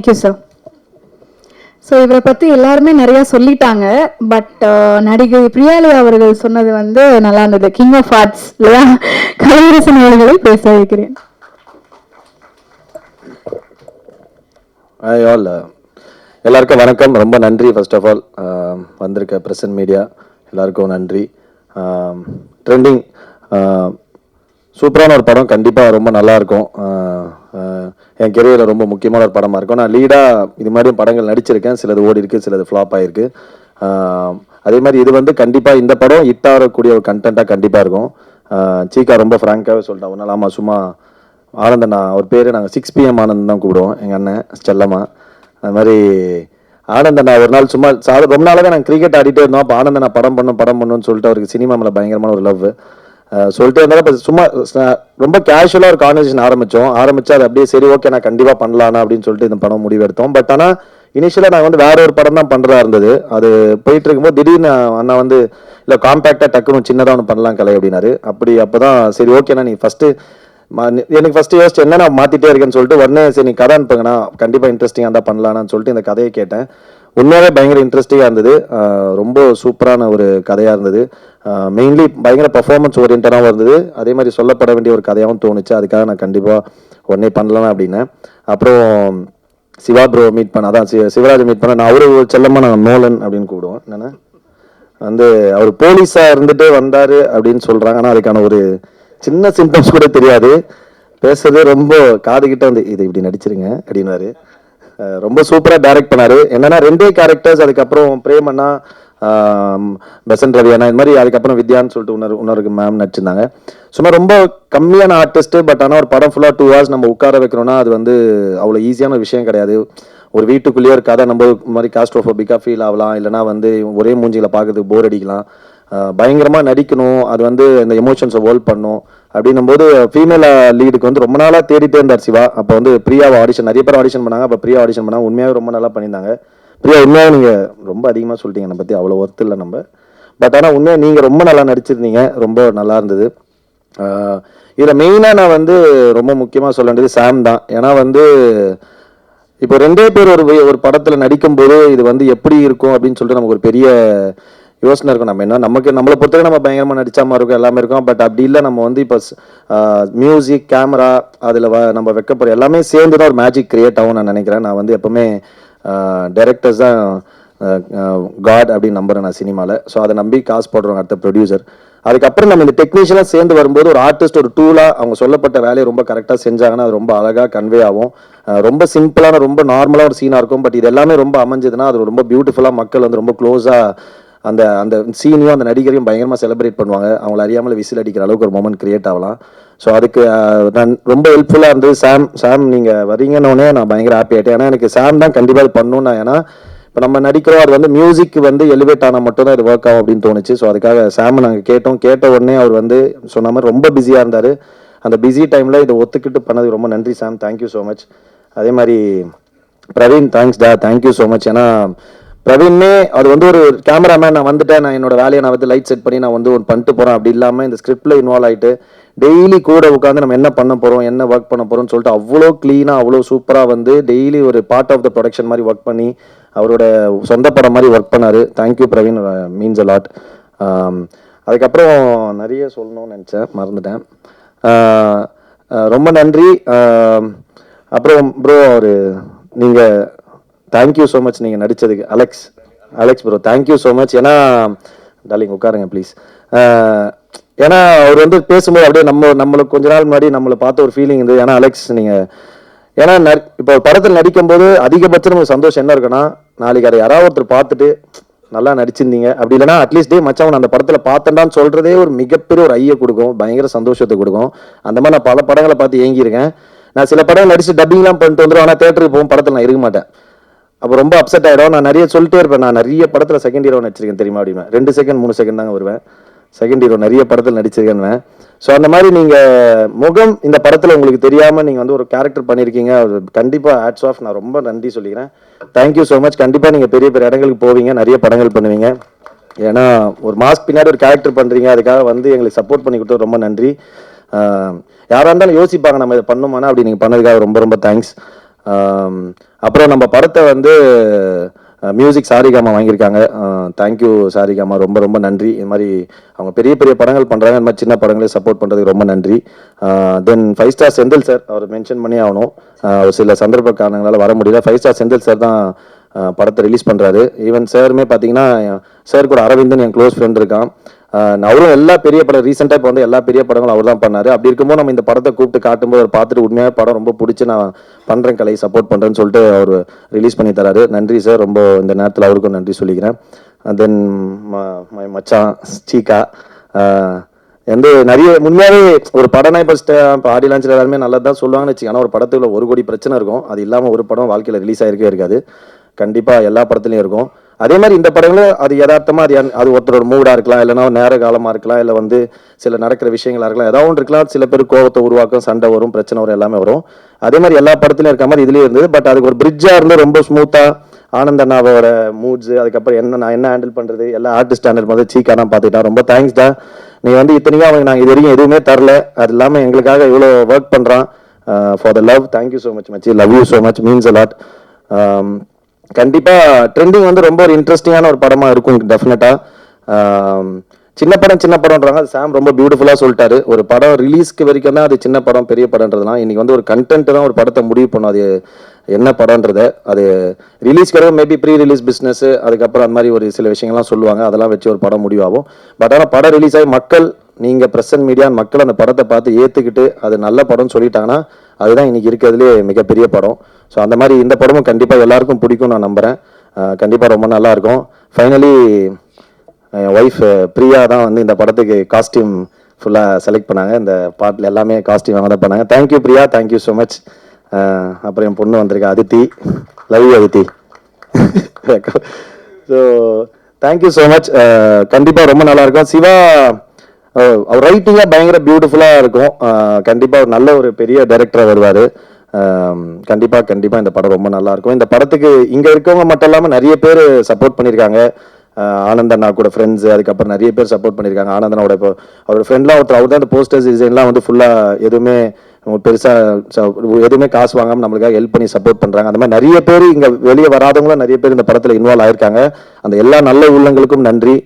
Thank you sir so இவரை பற்றி எல்லாருமே நிறையா சொல்லிட்டாங்க. பட் uh, நடிகை பிரியாலி அவர்கள் சொன்னது வந்து நல்லா இருந்தது. கிங் ஆஃப் ஆர்ட்ஸ் இல்லையா? கலையரசன் அவர்களை பேச வைக்கிறேன். ஐ ஆல் எல்லாருக்கும் வணக்கம். ரொம்ப நன்றி ஃபர்ஸ்ட் ஆஃப் ஆல் வந்திருக்க பிரசன்ட் மீடியா எல்லாருக்கும் நன்றி. ட்ரெண்டிங் சூப்பரான ஒரு படம். கண்டிப்பாக ரொம்ப நல்லா இருக்கும். என் கெரியரில் ரொம்ப முக்கியமான ஒரு படமாக இருக்கும். நான் லீடாக இது மாதிரி படங்கள் நடிச்சிருக்கேன். சிலது ஓடி இருக்குது சிலது ஃப்ளாப் ஆகிருக்கு அதே மாதிரி இது வந்து கண்டிப்பாக இந்த படம் ஹிட் ஆகக்கூடிய ஒரு கண்டென்ட்டாக கண்டிப்பாக இருக்கும். சீக்கா ரொம்ப ஃப்ராங்காகவே சொல்லிட்டேன் ஒரு நாள் ஆமாம் சும்மா ஆனந்தண்ணா அவர் பேர் நாங்கள் சிக்ஸ் பிஎம் ஆனந்த் தான் கூப்பிடுவோம் எங்கள் அண்ணன் செல்லம்மா. அது மாதிரி ஆனந்தண்ணா ஒரு நாள் சும்மா சாத ரொம்ப நாளாக நாங்கள் கிரிக்கெட் ஆடிட்டே இருந்தோம். அப்போ ஆனந்தண்ணா படம் பண்ணும் படம் பண்ணுன்னு சொல்லிட்டு அவருக்கு சினிமா மேலே பயங்கரமான ஒரு லவ் சொல்லிட்டே இருந்தாலும் இப்போ சும்மா ரொம்ப கேஷுவலாக ஒரு கான்வர்சேஷன் ஆரம்பித்தோம் ஆரம்பித்தா அது அப்படியே சரி ஓகே நான் கண்டிப்பாக பண்ணலானா அப்படின்னு சொல்லிட்டு இந்த படம் முடிவெடுத்தோம். பட் ஆனால் இனிஷியலாக நான் வந்து வேற ஒரு படம் தான் பண்ணுறதா இருந்தது. அது போயிட்டு இருக்கும்போது திடீர்னு அண்ணா வந்து இல்லை காம்பேக்டாக டக்குன்னு சின்னதாக ஒன்று பண்ணலாம் கலை அப்படின்னாரு. அப்படி அப்போ தான் சரி ஓகேண்ணா நீ ஃபஸ்ட்டு எனக்கு ஃபஸ்ட்டு யோசிச்சு என்ன நான் மாத்திட்டே இருக்கேன்னு சொல்லிட்டு உடனே சரி நீ கதை அனுப்புங்கண்ணா. கண்டிப்பாக இன்ட்ரெஸ்டிங்காக இருந்தால் பண்ணலான்னு சொல்லிட்டு இந்த கதையை கேட்டேன். உண்மையாகவே பயங்கர இன்ட்ரெஸ்டிங்காக இருந்தது. ரொம்ப சூப்பரான ஒரு கதையாக இருந்தது. மெயின்லி பயங்கர பர்ஃபார்மன்ஸ் ஓரியன்டாகவும் இருந்தது. அதே மாதிரி சொல்லப்பட வேண்டிய ஒரு கதையாகவும் தோணுச்சு. அதுக்காக நான் கண்டிப்பாக உடனே பண்ணலாம் அப்படின்னு அப்புறம் சிவா ப்ரோ மீட் பண்ண அதான் சிவராஜ் மீட் பண்ண நான் அவரு செல்லம்மா நான் நோலன் அப்படின்னு கூப்பிடுவோம். என்னென்ன வந்து அவர் போலீஸாக இருந்துட்டு வந்தார் அப்படின்னு சொல்கிறாங்க ஆனால் அதுக்கான ஒரு சின்ன சிம்டம்ஸ் கூட தெரியாது. பேசுறது ரொம்ப காதுகிட்ட வந்து இது இப்படி நடிச்சிருங்க அப்படின்னாரு. ரொம்ப சூப்பராக டைரக்ட் பண்ணார். என்னன்னா ரெண்டே கேரக்டர்ஸ் அதுக்கப்புறம் பிரேமண்ணா பெசன் பெசன்ட் ரவி அண்ணா இது மாதிரி அதுக்கப்புறம் வித்யான்னு சொல்லிட்டு உணர் உணருக்கு மேம் நடிச்சிருந்தாங்க. சும்மா ரொம்ப கம்மியான ஆர்டிஸ்ட்டு பட் ஆனால் ஒரு படம் ஃபுல்லாக டூ ஹவர்ஸ் நம்ம உட்கார வைக்கிறோம்னா அது வந்து அவ்வளோ ஈஸியான விஷயம் கிடையாது. ஒரு வீட்டுக்குள்ளேயே ஒரு கதை நம்ம மாதிரி காஸ்ட்ரோஃபோபிக்காக ஃபீல் ஆகலாம். இல்லைனா வந்து ஒரே மூஞ்சியில் பார்க்கறதுக்கு போர் அடிக்கலாம். பயங்கரமாக நடிக்கணும். அது வந்து இந்த எமோஷன்ஸை ஹோல்ட் பண்ணும். அப்படின்னும் போது ஃபீமேல் லீடுக்கு வந்து ரொம்ப நாளாக தேடிட்டே இருந்தார் சிவா. அப்போ வந்து பிரியாவை ஆடிஷன் நிறைய பேர் ஆடிஷன் பண்ணாங்க. அப்போ பிரியா ஆடிஷன் பண்ணாங்க. உண்மையாக ரொம்ப நல்லா பண்ணியிருந்தாங்க. பிரியா உண்மையாக நீங்கள் ரொம்ப அதிகமாக சொல்லிட்டீங்க என்னை பற்றி அவ்வளோ ஒர்த்து இல்லை நம்ம. பட் ஆனால் உண்மையாக நீங்கள் ரொம்ப நல்லா நடிச்சிருந்தீங்க. ரொம்ப நல்லா இருந்தது. இதில் மெயினாக நான் வந்து ரொம்ப முக்கியமாக சொல்ல வேண்டியது சாம் தான். ஏன்னா வந்து இப்போ ரெண்டே பேர் ஒரு ஒரு படத்தில் நடிக்கும்போது இது வந்து எப்படி இருக்கும் அப்படின்னு சொல்லிட்டு நமக்கு ஒரு பெரிய யோசனை இருக்கும். நம்ம என்ன நமக்கு நம்மளை பொறுத்தவரை நம்ம பயங்கரமாக நடித்த மாதிரி இருக்கும் எல்லாமே இருக்கும். பட் அப்படி இல்லை நம்ம வந்து இப்போ மியூசிக் கேமரா அதில் வ நம்ம வைக்க போகிற எல்லாமே சேர்ந்து தான் ஒரு மேஜிக் கிரியேட் ஆகும் நான் நினைக்கிறேன். நான் வந்து எப்பவுமே டைரக்டர்ஸ் தான் காட் அப்படின்னு நம்புகிறேன் நான் சினிமாவில் ஸோ அதை நம்பி காசு போடுறோம் அடுத்த ப்ரொடியூசர் அதுக்கப்புறம் நம்ம இந்த டெக்னீஷியனாக சேர்ந்து வரும்போது ஒரு ஆர்டிஸ்ட் ஒரு டூலாக அவங்க சொல்லப்பட்ட வேலையை ரொம்ப கரெக்டாக செஞ்சாங்கன்னா அது ரொம்ப அழகாக கன்வே ஆகும். ரொம்ப சிம்பிளான ரொம்ப நார்மலாக ஒரு சீனாக இருக்கும். பட் இது எல்லாமே ரொம்ப அமைஞ்சதுன்னா அது ரொம்ப பியூட்டிஃபுல்லாக மக்கள் வந்து ரொம்ப க்ளோஸாக அந்த அந்த சீனையும் அந்த நடிகரையும் பயங்கரமாக செலிப்ரேட் பண்ணுவாங்க. அவங்கள அறியாமல் விசில் அடிக்கிற அளவுக்கு ஒரு மொமெண்ட் கிரியேட் ஆகலாம். ஸோ அதுக்கு நான் ரொம்ப ஹெல்ப்ஃபுல்லாக இருந்தது. சாம் சாம் நீங்கள் வரீங்கன்னொடனே நான் பயங்கர ஹாப்பி ஆகிட்டேன் ஏன்னா எனக்கு சாம் தான் கண்டிப்பாக இது பண்ணணும். நான் ஏன்னா இப்போ நம்ம நடிக்கிறோம். அது வந்து மியூசிக் வந்து எலிவேட் ஆனால் மட்டும்தான் இது ஒர்க் ஆகும் அப்படின்னு தோணுச்சு. ஸோ அதுக்காக சாம் நாங்கள் கேட்டோம். கேட்ட உடனே அவர் வந்து சொன்ன மாதிரி ரொம்ப பிஸியாக இருந்தார். அந்த பிஸி டைமில் இதை ஒத்துக்கிட்டு பண்ணதுக்கு ரொம்ப நன்றி சாம். தேங்க்யூ ஸோ மச் அதே மாதிரி பிரவீன் தேங்க்ஸ் டா. தேங்க்யூ ஸோ மச் ஏன்னா பிரவீன்னே அது வந்து ஒரு கேமராமேன் நான் வந்துட்டேன். நான் என்னோட வேலையை நான் வந்து லைட் செட் பண்ணி நான் வந்து ஒன்று பண்ணிட்டு போகிறேன் அப்படி இல்லாமல் இந்த ஸ்கிரிப்டில் இன்வால்வ் ஆயிட்டு டெய்லி கூட உட்காந்து நம்ம என்ன பண்ண போகிறோம் என்ன ஒர்க் பண்ண போகிறோம்னு சொல்லிட்டு அவ்வளோ க்ளீனாக அவ்வளோ சூப்பராக வந்து டெய்லி ஒரு பார்ட் ஆஃப் த ப்ரொடக்ஷன் மாதிரி ஒர்க் பண்ணி அவரோட சொந்த படம் மாதிரி ஒர்க் பண்ணார். Thank you Praveen. Means a lot அதுக்கப்புறம் நிறைய சொல்லணும்னு நினச்சேன். மறந்துட்டேன். ரொம்ப நன்றி. அப்புறம் ப்ரோ ஒரு நீங்கள் தேங்க்யூ ஸோ மச் நீங்கள் நடித்ததுக்கு Alex Alex bro thank you so much ஏன்னா டாலிங் உட்காருங்க ப்ளீஸ் ஏன்னா அவர் வந்து பேசும்போது அப்படியே நம்ம நம்மளுக்கு கொஞ்ச நாள் முன்னாடி நம்மளை பார்த்த ஒரு ஃபீலிங் இருந்தது ஏன்னா அலெக்ஸ் நீங்கள் ஏன்னா இப்போ ஒரு படத்தில் நடிக்கும்போது அதிகபட்சம் நமக்கு சந்தோஷம் என்ன இருக்குன்னா நாளைக்கு அதை யாராவது ஒருத்தர் பார்த்துட்டு நல்லா நடிச்சிருந்தீங்க. அப்படி இல்லைன்னா அட்லீஸ்ட் டே மச்சவன் அந்த படத்தில் பார்த்தேன்டான்னு சொல்றதே ஒரு மிகப்பெரிய ஒரு ஐயை கொடுக்கும். பயங்கர சந்தோஷத்தை கொடுக்கும். அந்த மாதிரி நான் பல படங்களை பார்த்து ஏங்கியிருக்கேன். நான் சில படம் நடிச்சு டப்பிங்லாம் பண்ணிட்டு வந்துடும் ஆனால் தேட்டருக்கு போகும் படத்தில் நான் இருக்க மாட்டேன். அப்போ ரொம்ப அப்செட் ஆகிடும் நான் நிறைய சொல்லிட்டே இருப்பேன். நான் நிறைய படத்தில் செகண்ட் ஹீரோ நடிச்சிருக்கேன் தெரியுமா அப்படின்னா ரெண்டு செகண்ட் மூணு செகண்ட் தாங்க வருவேன். செகண்ட் ஹீரோ நிறைய படத்தில் நடிச்சிருக்கேன்னு ஸோ அந்த மாதிரி நீங்கள் முகம் இந்த படத்தில் உங்களுக்கு தெரியாமல் நீங்கள் வந்து ஒரு கேரக்டர் பண்ணியிருக்கீங்க அது கண்டிப்பாக ஆட்ஸ் ஆஃப் நான் ரொம்ப நன்றி சொல்லிக்கிறேன். தேங்க்யூ ஸோ மச் கண்டிப்பாக நீங்கள் பெரிய பெரிய இடங்களுக்கு போவீங்க. நிறைய படங்கள் பண்ணுவீங்க. ஏன்னா ஒரு மாஸ்க் பின்னாடி ஒரு கேரக்டர் பண்ணுறீங்க அதுக்காக வந்து எங்களுக்கு சப்போர்ட் பண்ணி கொடுத்தது ரொம்ப நன்றி. யாராக இருந்தாலும் யோசிப்பாங்க. நம்ம இதை பண்ணுமானா அப்படி நீங்கள் பண்ணதுக்காக ரொம்ப ரொம்ப தேங்க்ஸ் அப்புறம் நம்ம படத்தை வந்து மியூசிக் சாரிகாமா வாங்கியிருக்காங்க. தேங்க்யூ சாரிகாமா ரொம்ப ரொம்ப நன்றி. இது மாதிரி அவங்க பெரிய பெரிய படங்கள் பண்ணுறாங்க இந்த மாதிரி சின்ன படங்களே சப்போர்ட் பண்ணுறதுக்கு ரொம்ப நன்றி. Then five star Senthil sir அவர் மென்ஷன் பண்ணி ஆகணும். ஒரு சில சந்தர்ப்ப காரணங்களால் வர முடியல. ஃபைவ் ஸ்டார் செந்தில் சார் தான் படத்தை ரிலீஸ் பண்ணுறாரு ஈவன் சாருமே பார்த்தீங்கன்னா சார் கூட அரவிந்தன் என் க்ளோஸ் ஃப்ரெண்ட் இருக்கான். அவரும் எல்லா பெரிய படம் ரீசெண்டாக இப்போ வந்து எல்லா பெரிய படங்களும் அவர் தான் பண்ணார். அப்படி இருக்கும்போது நம்ம இந்த படத்தை கூப்பிட்டு காட்டும்போது அவர் பார்த்துட்டு உண்மையாக படம் ரொம்ப பிடிச்சி நான் பண்ணுறேன் கலை சப்போர்ட் பண்ணுறேன்னு சொல்லிட்டு அவர் ரிலீஸ் பண்ணி தராரு. நன்றி சார் ரொம்ப இந்த நேரத்தில் அவருக்கும் நன்றி சொல்லிக்கிறேன். தென் மை மச்சான் சீகா வந்து நிறைய முன்னாடி ஒரு படம்னா இப்போ இப்போ ஆடி லான்ச்சில் எல்லாருமே நல்லது தான் சொல்லுவாங்கன்னு வச்சுக்கோங்க. ஆனால் ஒரு படத்துக்குள்ள ஒரு கோடி பிரச்சனை இருக்கும். அது இல்லாமல் ஒரு படம் வாழ்க்கையில் ரிலீஸ் ஆகிருக்கே இருக்காது. கண்டிப்பாக எல்லா படத்துலையும் இருக்கும். அதே மாதிரி இந்த படங்களும் அது யதார்த்தமாக அது அது ஒருத்தரோட மூடாக இருக்கலாம் இல்லைன்னா நேர காலமாக இருக்கலாம் இல்லை வந்து சில நடக்கிற விஷயங்களாக இருக்கலாம். ஏதாவது ஒன்று இருக்கலாம் சில பேர் கோவத்தை உருவாக்கும் சண்டை வரும் பிரச்சனை வரும் எல்லாமே வரும். அதே மாதிரி எல்லா படத்துலையும் இருக்க மாதிரி இதுலேயும் இருந்தது. பட் அதுக்கு ஒரு பிரிட்ஜாக இருந்து ரொம்ப ஸ்மூத்தாக ஆனந்த அண்ணாவோட மூட்ஸ் அதுக்கப்புறம் என்ன நான் என்ன ஹேண்டில் பண்ணுறது எல்லா ஆர்டிஸ்ட் ஹேண்டில் பண்ணுறது சீக்கா நான் பார்த்துக்கிட்டா ரொம்ப தேங்க்ஸ் தான் நீ வந்து இத்தனைக்கும் அவங்க நாங்கள் இது வரைக்கும் எதுவுமே தரல. அது இல்லாமல் எங்களுக்காக இவ்வளோ ஒர்க் பண்ணுறான் for the love thank you so much மச்சி. Love you so much means a lot கண்டிப்பாக ட்ரெண்டிங் வந்து ரொம்ப ஒரு இன்ட்ரெஸ்டிங்கான ஒரு படமாக இருக்கும் டெஃபினட்டாக சின்ன படம் சின்ன படம்ன்றாங்க. அது சாம் ரொம்ப பியூட்டிஃபுல்லாக சொல்லிட்டாரு. ஒரு படம் ரிலீஸ்க்கு வரைக்கும் தான் அது சின்ன படம் பெரிய படம்ன்றதுலாம் இன்றைக்கி வந்து ஒரு கண்டென்ட் தான் ஒரு படத்தை முடிவு பண்ணும். அது என்ன படம்ன்றத. அது ரிலீஸ்க்கு வரைக்கும் மேபி ப்ரீ ரிலீஸ் பிஸ்னஸ் அதுக்கப்புறம் அந்த மாதிரி ஒரு சில விஷயங்கள்லாம் சொல்லுவாங்க. அதெல்லாம் வச்சு ஒரு படம் முடிவாகும். பட் ஆனால் படம் ரிலீஸ் ஆகி மக்கள் நீங்கள் ப்ரெஸ் அண்ட் மீடியா மக்கள் அந்த படத்தை பார்த்து ஏற்றுக்கிட்டு அது நல்ல படம்னு சொல்லிட்டாங்கன்னா அதுதான் இன்றைக்கி இருக்கிறதுலே மிகப்பெரிய படம். ஸோ அந்த மாதிரி இந்த படமும் கண்டிப்பாக எல்லாருக்கும் பிடிக்கும் நான் நம்புகிறேன் கண்டிப்பாக ரொம்ப நல்லாயிருக்கும். ஃபைனலி என் ஒய்ஃப் பிரியா தான் வந்து இந்த படத்துக்கு காஸ்டியூம் ஃபுல்லாக செலக்ட் பண்ணாங்க. இந்த பாட்டில் எல்லாமே காஸ்டியூம் அவங்க தான் பண்ணாங்க. Thank you Priya. Thank you so much அப்புறம் என் பொண்ணு வந்திருக்கா Aditi. Love you Aditi. So thank you so much கண்டிப்பாக ரொம்ப நல்லாயிருக்கும். சிவா அவர் ரைட்டிங்காக பயங்கர பியூட்டிஃபுல்லாக இருக்கும். கண்டிப்பாக ஒரு நல்ல ஒரு பெரிய டைரக்டராக வருவார். கண்டிப்பாக கண்டிப்பாக இந்த படம் ரொம்ப நல்லா இருக்கும். இந்த படத்துக்கு இங்கே இருக்கவங்க மட்டும் இல்லாமல் நிறைய பேர் சப்போர்ட் பண்ணியிருக்காங்க. ஆனந்த் அண்ணா கூட ஃப்ரெண்ட்ஸ் அதுக்கப்புறம் நிறைய பேர் சப்போர்ட் பண்ணியிருக்காங்க. ஆனந்த் அண்ணாவோட இப்போ அவரோட ஃப்ரெண்ட்லாம் ஒருத்தர் அவர் தான் இந்த போஸ்டர்ஸ் டிசைன்லாம் வந்து ஃபுல்லாக எதுவுமே பெருசாக எதுவுமே காசு வாங்காமல் நம்மளுக்காக ஹெல்ப் பண்ணி சப்போர்ட் பண்ணுறாங்க அந்த மாதிரி நிறைய பேர் இங்கே வெளியே வராதவங்களும் நிறைய பேர் இந்த படத்தில் இன்வால்வ் ஆயிருக்காங்க. அந்த எல்லா நல்ல உள்ளங்களுக்கும் நன்றி.